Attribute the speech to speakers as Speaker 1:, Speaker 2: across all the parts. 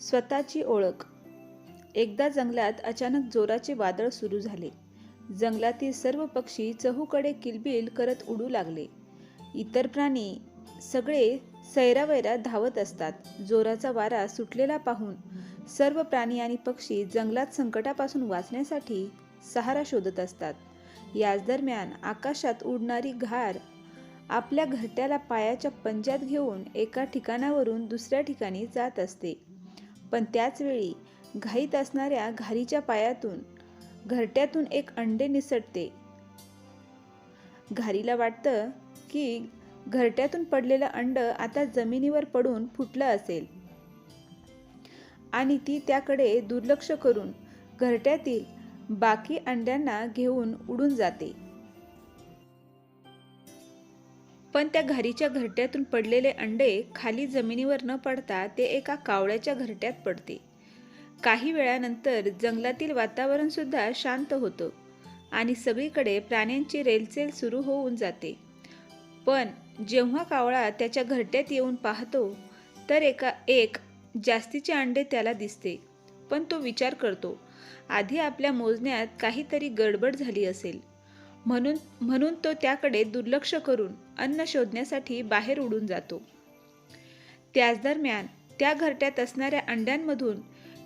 Speaker 1: स्वतःची ओळख. एकदा जंगलात अचानक जोराचे वादळ सुरू झाले. जंगलातील सर्व पक्षी चहूकडे किलबिल करत उडू लागले. इतर प्राणी सगळे सैरावैरा धावत असतात. जोराचा वारा सुटलेला पाहून सर्व प्राणी आणि पक्षी जंगलात संकटापासून वाचण्यासाठी सहारा शोधत असतात. याच दरम्यान आकाशात उडणारी घार आपल्या घरट्याला पायाच्या पंजात घेऊन एका ठिकाणावरून दुसऱ्या ठिकाणी जात असते. पण त्याचवेळी घाईत असणाऱ्या घारीच्या पायातून घरट्यातून एक अंडे निसटते. घारीला वाटतं की घरट्यातून पडलेलं अंड आता जमिनीवर पडून फुटलं असेल. आणि ती त्याकडे दुर्लक्ष करून घरट्यातील बाकी अंड्यांना घेऊन उडून जाते. पण त्या घारीच्या घरट्यातून पडलेले अंडे खाली जमिनीवर न पडता ते एका कावळ्याच्या घरट्यात पडते. काही वेळानंतर जंगलातील वातावरण सुद्धा शांत होतं आणि सगळीकडे प्राण्यांची रेलचेल सुरू होऊन जाते. पण जेव्हा कावळा त्याच्या घरट्यात येऊन पाहतो तर एका एक जास्तीचे अंडे त्याला दिसते पण तो विचार करतो आधी आपल्या मोजण्यात काहीतरी गडबड झाली असेल. म्हणून म्हणून तो त्याकडे दुर्लक्ष करून अन्न शोधण्यासाठी बाहेर उडून जातो. त्याच दरम्यान त्या घरट्यात असणाऱ्या अंड्यांमधून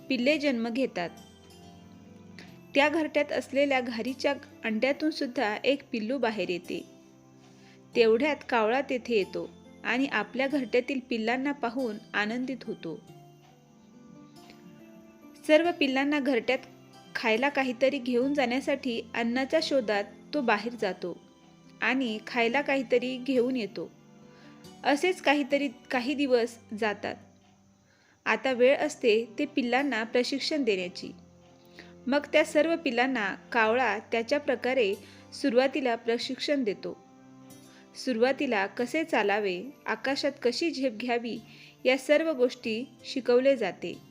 Speaker 1: पिल्ले जन्म घेतात. त्या घरट्यात असलेल्या घारीच्या अंड्यातून सुद्धा एक पिल्लू बाहेर येते. तेवढ्यात कावळा तेथे येतो आणि आपल्या घरट्यातील पिल्लांना पाहून आनंदित होतो. सर्व पिल्लांना घरट्यात खायला काहीतरी घेऊन जाण्यासाठी अन्नाच्या शोधात तो बाहेर जातो आणि खायला काहीतरी घेऊन येतो. असेच काहीतरी काही दिवस जातात. आता वेळ असते ते पिल्लांना प्रशिक्षण देण्याची. मग त्या सर्व पिल्लांना कावळा त्याच्या प्रकारे सुरुवातीला प्रशिक्षण देतो. सुरुवातीला कसे चालावे आकाशात कशी झेप घ्यावी या सर्व गोष्टी शिकवले जाते.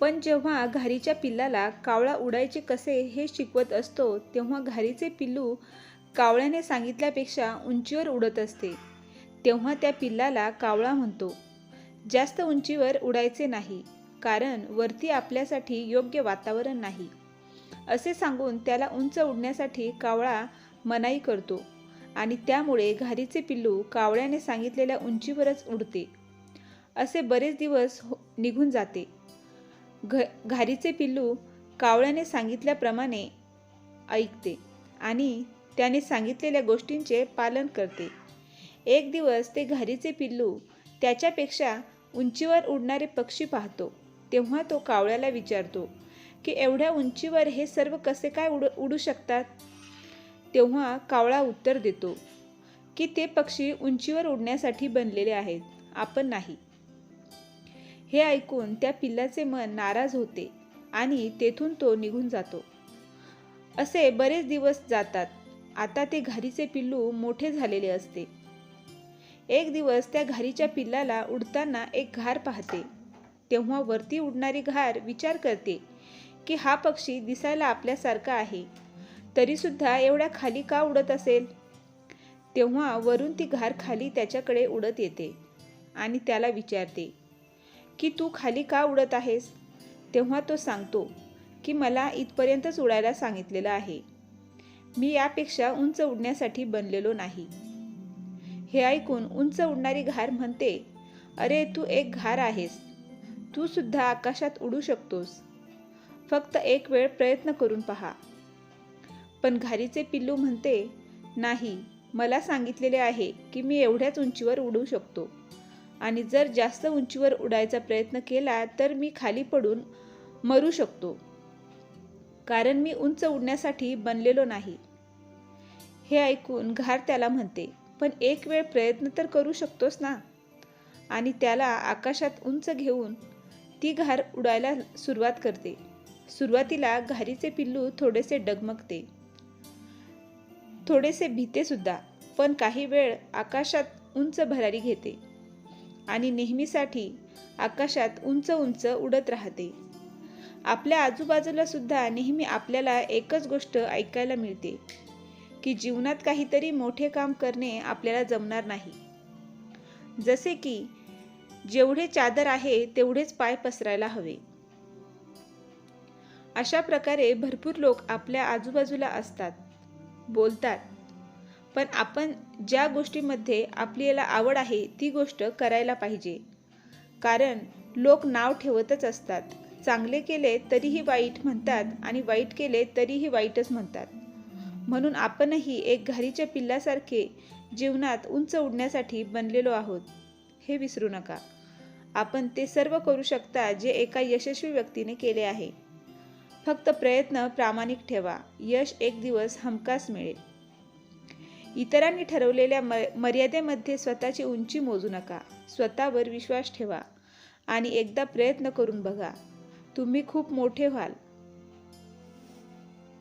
Speaker 1: पण जेव्हा घारीच्या पिल्लाला कावळा उडायचे कसे हे शिकवत असतो तेव्हा घारीचे पिल्लू कावळ्याने सांगितल्यापेक्षा उंचीवर उडत असते. तेव्हा त्या पिल्लाला कावळा म्हणतो. जास्त उंचीवर उडायचे नाही कारण वरती आपल्यासाठी योग्य वातावरण नाही. असे सांगून त्याला उंच उडण्यासाठी कावळा मनाई करतो आणि त्यामुळे घारीचे पिल्लू कावळ्याने सांगितलेल्या उंचीवरच उडते. असे बरेच दिवस हो निघून जाते. घ घारीचे पिल्लू कावळ्याने सांगितल्याप्रमाणे ऐकते आणि त्याने सांगितलेल्या गोष्टींचे पालन करते. एक दिवस ते घारीचे पिल्लू त्याच्यापेक्षा उंचीवर उडणारे पक्षी पाहतो. तेव्हा तो कावळ्याला विचारतो की एवढ्या उंचीवर हे सर्व कसे काय उड उडू शकतात? तेव्हा कावळा उत्तर देतो की ते पक्षी उंचीवर उडण्यासाठी बनलेले आहेत. आपण नाही. हे ऐकून त्या पिल्लाचे मन नाराज होते आणि तेथून तो निघून जातो. असे बरेच दिवस जातात. आता ते घारीचे पिल्लू मोठे झालेले असते. एक दिवस त्या घारीच्या पिल्लाला उडताना एक घार पाहते. तेव्हा वरती उडणारी घार विचार करते की हा पक्षी दिसायला आपल्यासारखा आहे. तरीसुद्धा एवढ्या खाली का उडत असेल? तेव्हा वरून ती घार खाली त्याच्याकडे उडत येते आणि त्याला विचारते की तू खाली का उडत आहेस? तेव्हा तो सांगतो की मला इथपर्यंतच उडायला सांगितलेलं आहे. मी यापेक्षा उंच उडण्यासाठी बनलेलो नाही. हे ऐकून उंच उडणारी घार म्हणते अरे तू एक घार आहेस. तू सुद्धा आकाशात उडू शकतोस. फक्त एक वेळ प्रयत्न करून पहा. पण घारीचे पिल्लू म्हणते नाही मला सांगितलेले आहे की मी एवढ्याच उंचीवर उडू शकतो. आणि जर जास्त उंचीवर उडायचा प्रयत्न केला तर मी खाली पडून मरू शकतो. कारण मी उंच उडण्यासाठी बनलेलो नाही. हे ऐकून घार त्याला म्हणते पण एक वेळ प्रयत्न तर करू शकतोस ना? आणि त्याला आकाशात उंच घेऊन ती घार उडायला सुरुवात करते. सुरुवातीला घारीचे पिल्लू थोडेसे डगमगते. थोडेसे भीतेसुद्धा पण काही वेळ आकाशात उंच भरारी घेते. आणि नेहमीसाठी आकाशात उंच उंच उडत राहते. आपल्या आजूबाजूला सुद्धा नेहमी आपल्याला एकच गोष्ट ऐकायला मिळते की जीवनात काहीतरी मोठे काम करणे आपल्याला जमणार नाही. जसे की जेवढे चादर आहे तेवढेच पाय पसरायला हवे. अशा प्रकारे भरपूर लोक आपल्या आजूबाजूला असतात बोलतात पण आपण ज्या गोष्टीमध्ये आपल्याला आवड आहे ती गोष्ट करायला पाहिजे. कारण लोक नाव ठेवतच असतात. चांगले केले तरीही वाईट म्हणतात आणि वाईट केले तरीही वाईटच म्हणतात. म्हणून आपणही एक घारीच्या पिल्लासारखे जीवनात उंच उडण्यासाठी बनलेलो आहोत. हे विसरू नका. आपण ते सर्व करू शकता जे एका यशस्वी व्यक्तीने केले आहे. फक्त प्रयत्न प्रामाणिक ठेवा. यश एक दिवस हमखास मिळेल. इतरांनी ठरवलेल्या म मर्यादेमध्ये स्वतःची उंची मोजू नका. स्वतःवर विश्वास ठेवा आणि एकदा प्रयत्न करून बघा. तुम्ही खूप मोठे व्हाल.